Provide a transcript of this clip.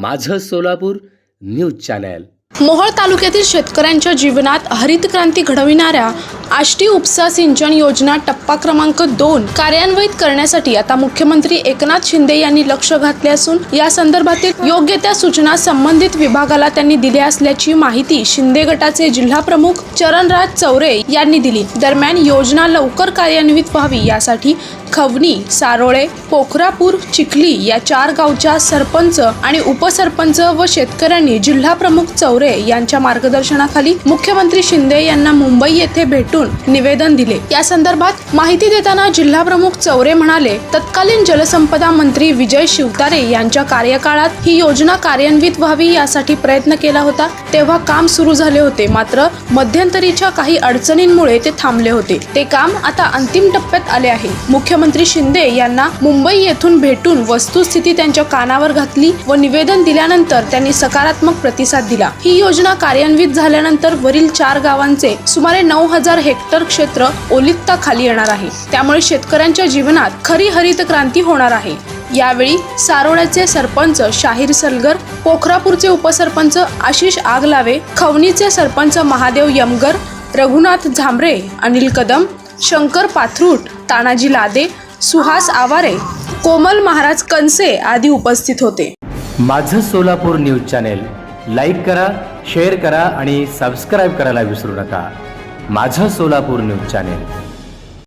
माझं Solapur news channel. Mohol तालुक्यातील शेतकऱ्यांच्या जीवनात हरित क्रांती घडविणाऱ्या आष्टी उपसा सिंचन योजना टप्पा क्रमांक दोन कार्यान्वित करण्यासाठी आता मुख्यमंत्री एकनाथ शिंदे यांनी लक्ष घातले असून या संदर्भातील योग्य त्या सूचना संबंधित विभागाला त्यांनी दिल्या असल्याची माहिती शिंदे गटाचे जिल्हा प्रमुख चरणराज चौरे यांनी दिली. दरम्यान योजना लवकर कार्यान्वित व्हावी यासाठी खवणी सारोळे पोखरापूर चिखली या चार गावच्या सरपंच आणि उपसरपंच व शेतकऱ्यांनी जिल्हा प्रमुख चौरे यांच्या मार्गदर्शनाखाली मुख्यमंत्री शिंदे यांना मुंबई येथे भेटून निवेदन दिले. या संदर्भात माहिती देताना जिल्हा प्रमुख चौरे म्हणाले तत्कालीन जलसंपदा मंत्री विजय शिवतारे यांच्या कार्यकाळात ही योजना कार्यान्वित व्हावी यासाठी प्रयत्न केला होता. तेव्हा काम सुरू झाले होते मात्र मध्यंतरीच्या काही अडचणींमुळे ते थांबले होते. ते काम आता अंतिम टप्प्यात आले आहे. मुख्य मुख्यमंत्री शिंदे यांना मुंबई येथून भेटून वस्तुस्थिती त्यांच्या कानावर घातली व निवेदन दिल्यानंतर त्यांनी सकारात्मक प्रतिसाद दिला. ही योजना कार्यान्वित झाल्यानंतर वरील चार गावांचे सुमारे नऊ हजार हेक्टर क्षेत्र ओलिकता खाली येणार आहे. त्यामुळे शेतकऱ्यांच्या जीवनात खरी हरित क्रांती होणार आहे. यावेळी सारोळ्याचे सरपंच शाहीर सलगर पोखरापूरचे उपसरपंच आशिष आगलावे खवणीचे सरपंच महादेव यमगर रघुनाथ झांबरे अनिल कदम शंकर पाथरूट तानाजी लादे सुहास आवारे कोमल महाराज कनसे आदी उपस्थित होते. माझं सोलापूर न्यूज चॅनेल लाईक करा शेअर करा आणि सबस्क्राईब करायला विसरू नका. माझं सोलापूर न्यूज चॅनेल.